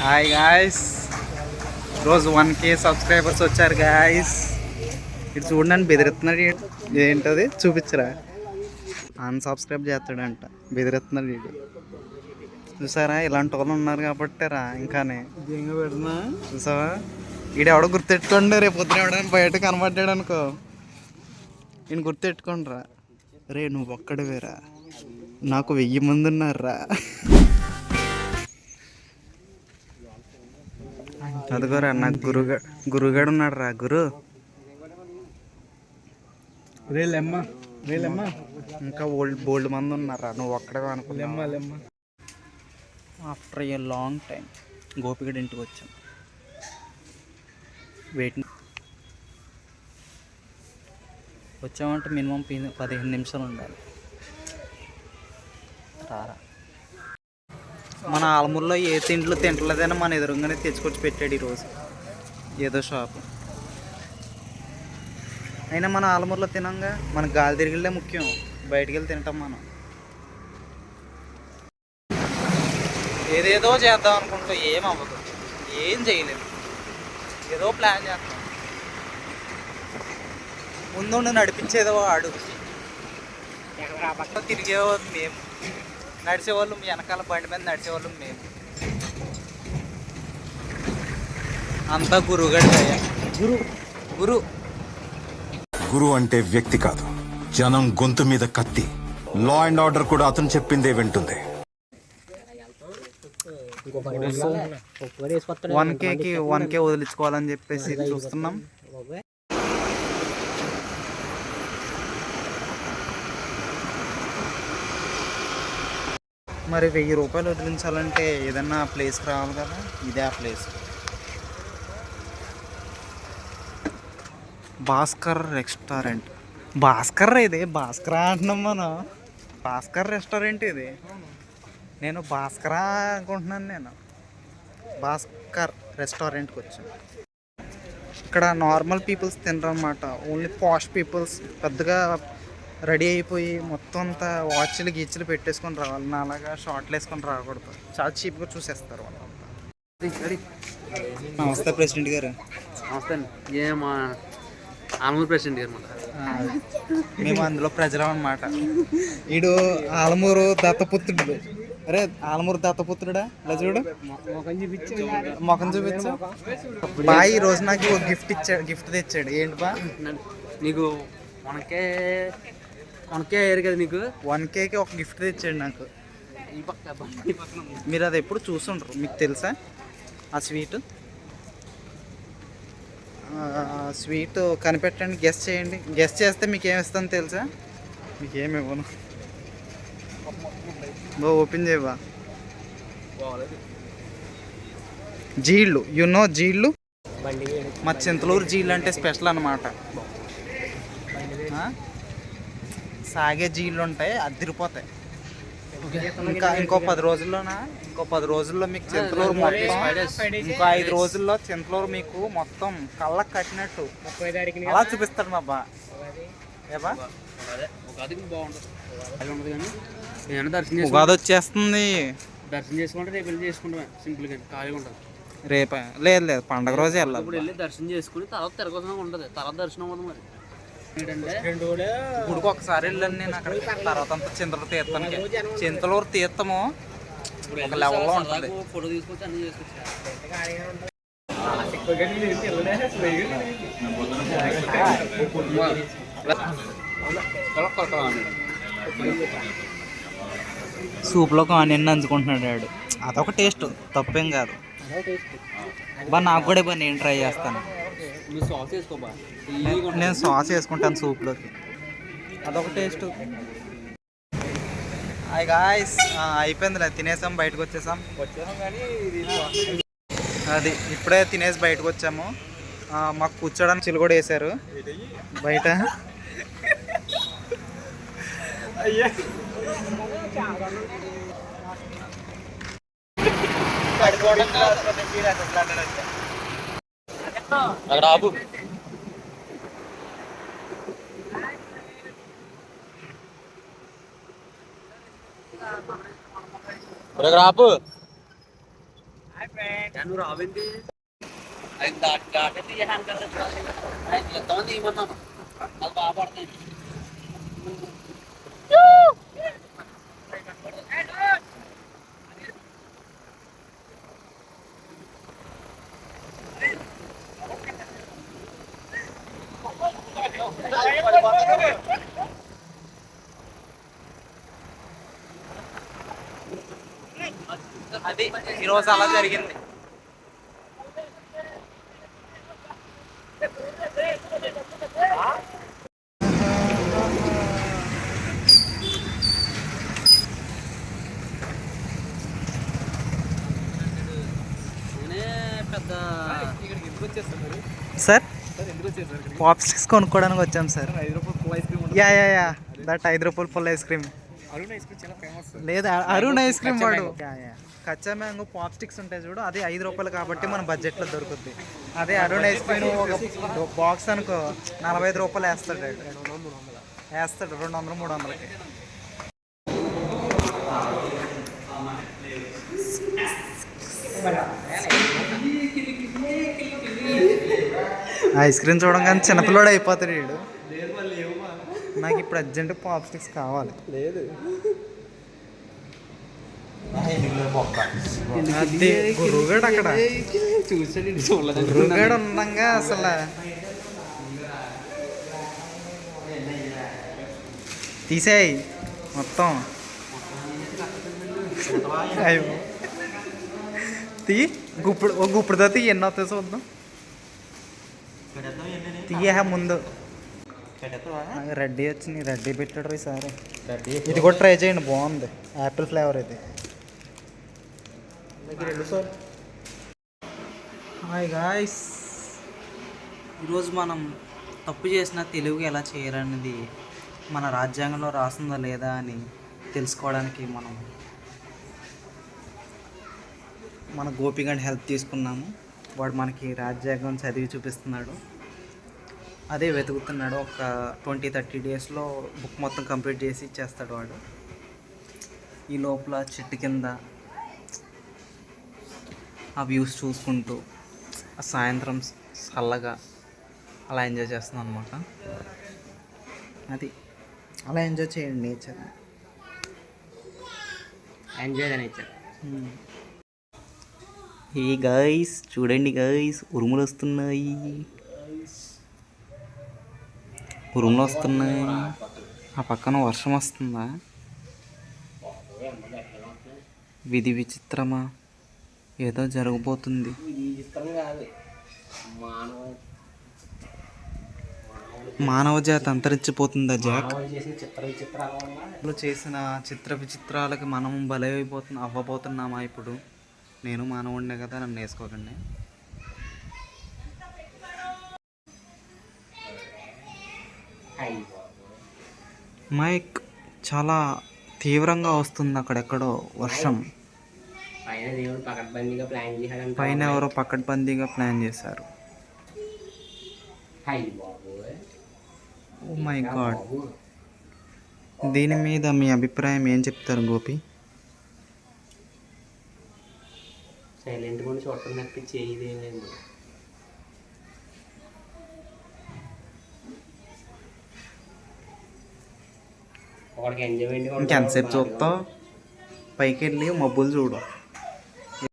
Hi guys రోజు one K subscribers వచ్చారు guys ఇటు చూడండి బెదిరిస్తున్నాడు. ఏంటది? చూపించరా? అన్సబ్స్క్రైబ్ చేస్తాడంట. బెదిరిస్తున్నాడు వీడు చూసారా? ఇలాంటి వాళ్ళు ఉన్నారు కాబట్టి రా ఇంకానే. పెడుతున్నా? చూసావా? ఈడు ఎవడో గుర్తెట్టుకోండి రేపు పొద్దున ఎవడైనా బయట కనబడ్డాడు అనుకో. నేను గుర్తెట్టుకోండి రా రే నువ్వు ఒక్కడివేరా. నాకు వెయ్యి మంది ఉన్నారా అదిగోరా నాకు గురుగా గురుగాడు ఉన్నాడు రా గురు. ఇంకా ఓల్డ్ బోల్డ్ మంది ఉన్నారా నువ్వు ఒక్కడే అనుకున్నా లెమ్మ లెమ్మ. ఆఫ్టర్ ఏ లాంగ్ టైం గోపిగడ ఇంటికి వచ్చాం. వెయిటింగ్ వచ్చామంటే మినిమం పదిహేను నిమిషాలు ఉండాలి. రారా. మన ఆలమూరులో ఏ తింట్లు తింటలేదని మన ఎదురుగానే తెచ్చుకొచ్చి పెట్టాడు ఈరోజు. ఏదో షాపు అయినా మన ఆలమూరులో తినంగా మన గాలి తిరిగిలే ముఖ్యం. బయటికి వెళ్ళి తింటాం మనం. ఏదేదో చేద్దాం అనుకుంటూ ఏం అవ్వదు. ఏం చేయలేము ఏదో ప్లాన్ చేస్తాం ముందుండి నడిపించేదో ఆడు. తిరిగేవద్దు మేము. నడిచేవాళ్ళు మీ వెనకాల బండి మీద నడిచేవాళ్ళు మేము. అంతా గురుగడి దయ. గురు. గురు. గురువు అంటే వ్యక్తి కాదు. జనం గొంతు మీద కత్తి. లా అండ్ ఆర్డర్ కూడా అతను చెప్పిందే వింటుంది. వన్ కేకి వన్ కే వదిలించుకోవాలని చెప్పేసి చూస్తున్నాం. మరి వెయ్యి రూపాయలు వదిలించాలంటే ఏదన్నా ప్లేస్కి రావాలి కదా? ఇదే ఆ ప్లేస్ భాస్కర్ రెస్టారెంట్. భాస్కర్ ఇది భాస్కర్ అంటున్నాం మనం. భాస్కర్ రెస్టారెంట్ ఇది. నేను భాస్కరా అనుకుంటున్నాను నేను. భాస్కర్ రెస్టారెంట్కి వచ్చాను. ఇక్కడ నార్మల్ పీపుల్స్ తినరు అనమాట ఓన్లీ పాష్ పీపుల్స్ పెద్దగా రెడీ అయిపోయి మొత్తం అంతా వాచ్లు గీచ్లు పెట్టేసుకొని రావాలి. నా అలాగా షార్ట్లు వేసుకొని రాకూడదు. చాలా చీప్గా చూసేస్తారు వాళ్ళంతా నమస్తే ప్రెసిడెంట్ గారు. నమస్తే అండి. ఏ మా ఆలమూరు ప్రెసిడెంట్ గారు అనమాట ఆ, మేము అందులో ప్రజలం అనమాట వీడు ఆలమూరు దత్తపుత్రుడు. అరే ఆలమూరు దత్తపుత్రుడా? ఇలా చూడు? మొఖం చూపించు. బా ఈ రోజు నాకు ఒక గిఫ్ట్ ఇచ్చాడు గిఫ్ట్ తెచ్చాడు. ఏంటి బా? నీకు మనకే మనకే అయ్యారు కదా నీకు? వన్ కేకి ఒక గిఫ్ట్ తెచ్చాడు నాకు. మీరు అది ఎప్పుడు చూసుండ్రు? మీకు తెలుసా? ఆ స్వీట్? స్వీట్ కనిపెట్టండి గెస్ట్ చేయండి. గెస్ట్ చేస్తే మీకు ఏమి ఇస్తాను తెలుసా? మీకు ఏమి ఇవ్వను. బా ఓపెన్ చేయవా? జీళ్ళు యు నో జీళ్ళు? మా చింతలూరు జీళ్ళు అంటే స్పెషల్ అనమాట సాగే జీళ్ళు ఉంటాయి అదిరిపోతాయి. ఇంకా ఇంకో పది రోజుల్లోనా? ఇంకో పది రోజుల్లో మీకు చింతలూరు మొత్తం ఇంకో ఐదు రోజుల్లో చింతలూరు మీకు మొత్తం కళ్ళకు కట్టినట్టు. అలా చూపిస్తాడు మా బా? ఉగాది వచ్చేస్తుంది. దర్శనం చేసుకుంటే రేపు వెళ్ళి చేసుకుంటాం సింపుల్గా ఖాళీగా ఉంటుంది. రేపే లేదు లేదు పండగ రోజే ఇప్పుడు వెళ్ళాలి వెళ్ళి దర్శనం చేసుకుని తర్వాత తిరగొద్దాం ఉంటుంది. తర్వాత దర్శనం అవ్వదు మరి. గుడికి ఒకసారి వెళ్ళాను నేను అక్కడ తర్వాత అంతా చింతలూరు తీర్థానికి చింతలూరు తీర్థము ఒక లెవెల్లో ఉంటుంది. సూప్లో ఆనియన్ నంచుకుంటున్నాడు వాడు. అదొక టేస్ట్ తప్పేం కాదు. బా నాకు కూడా బా నేను ట్రై చేస్తాను. నేను- నేను సాస్ వేసుకుంటాను సూప్లోకి. అదొక టేస్ట్ గాయస్ అయిపోయిందిలే తినేసాం బయటకు వచ్చేసాం. అది ఇప్పుడే తినేసి బయటకు వచ్చాము. మాకు కూర్చోడానికి చిలు కూడా వేశారు. బయట. అక్కడ ఆపు ఆపు నువ్వు రావేంటి అది దాటి దాటి హ్యాండ్ ఎంతమంది ఇవ్వమన్నాను అది బాగా పడుతుంది అది ఈరోజు అలా జరిగింది. నేనే పెద్ద ఇక్కడికి ఎందుకు వచ్చేస్తారు మీరు సార్? పాప్ స్టిక్స్ కొనుక్కోవడానికి వచ్చాం sir. Yeah yeah yeah. That ఐదు రూపాయల పుల్ల ice cream Arun ice cream చాలా ఫేమస్ లేదా అరుణ్ ఐస్ క్రీమ్ వాడు. కచ్చా మ్యాంగో పాప్ స్టిక్స్ ఉంటాయి చూడు అది ఐదు రూపాయలు కాబట్టి మన బడ్జెట్లో దొరుకుద్ది. అదే అరుణ్ ఐస్ క్రీమ్ ఒక బాక్స్ అనుకో నలభై ఐదు రూపాయలు వేస్తాడు. వేస్తాడు రెండు వందలు మూడు వందలకి. ఐస్ క్రీమ్ చూడంగానే చిన్నపిల్లోడు అయిపోతాడు వీడు. నాకు ఇప్పుడు అర్జెంట్ పాప్ స్టిక్స్ కావాలి. లేదు. అది గురువుగాడు అక్కడ. గురువుగాడు ఉండంగా అసలు. తీసేయి మొత్తం. అయ్యో. తీ గుప్పుడు గుప్పుడుతో తీ ఎన్ని వస్తాయి చూద్దాం. తీయే ముందు. రెడ్డి వచ్చింది రెడ్డి పెట్టాడు ఈసారి. ఇది కూడా ట్రై చేయండి బాగుంది. యాపిల్ ఫ్లేవర్ ఇది. హాయ్ గాయస్ ఈరోజు మనం తప్పు చేసిన తెలుగు ఎలా చేయాలనేది మన రాజ్యాంగంలో రాసిందా లేదా అని తెలుసుకోవడానికి మనం మన గోపిగండ్ హెల్ప్ తీసుకున్నాము. వాడు మనకి రాజ్యాంగం చదివి చూపిస్తున్నాడు. అదే వెతుకుతున్నాడు. ఒక ట్వంటీ థర్టీ డేస్లో బుక్ మొత్తం కంప్లీట్ చేసి ఇచ్చేస్తాడు వాడు. ఈ లోపల చెట్టు కింద ఆ వ్యూస్ చూసుకుంటూ ఆ సాయంత్రం చల్లగా అలా ఎంజాయ్ చేస్తున్నాను అనమాట అది అలా ఎంజాయ్ చేయండి నేచర్. ఎంజాయ్ అని ఇచ్చారు ఏ గైస్ చూడండి గైస్ ఉరుములు వస్తున్నాయి. ఉరుములు వస్తున్నాయి. ఆ పక్కన వర్షం వస్తుందా? విధి విచిత్రమా? ఏదో జరగబోతుంది. మానవ జాతి అంతరించిపోతుందా జాక్? చేసిన చిత్ర చేసిన చిత్ర విచిత్రాలకి మనం బలైపోతున్నా అవ్వబోతున్నామా ఇప్పుడు? నేను మానవుడినే కదా నన్ను వేసుకోకండి మైక్ చాలా తీవ్రంగా వస్తుంది అక్కడెక్కడో వర్షం. పైన దేవుడు పకడ్బందీగా ప్లాన్ పైన ఎవరో పకడ్బందీగా ప్లాన్ చేశారు. ఓ మై గాడ్ దీని మీద మీ అభిప్రాయం ఏం చెప్తారు గోపి? సైలెంట్ కూడా చూడటం తప్పి చేయదేం లేదు. ఇంకెంతసేపు చూస్తావు? పైకి వెళ్ళి మబ్బులు చూడు.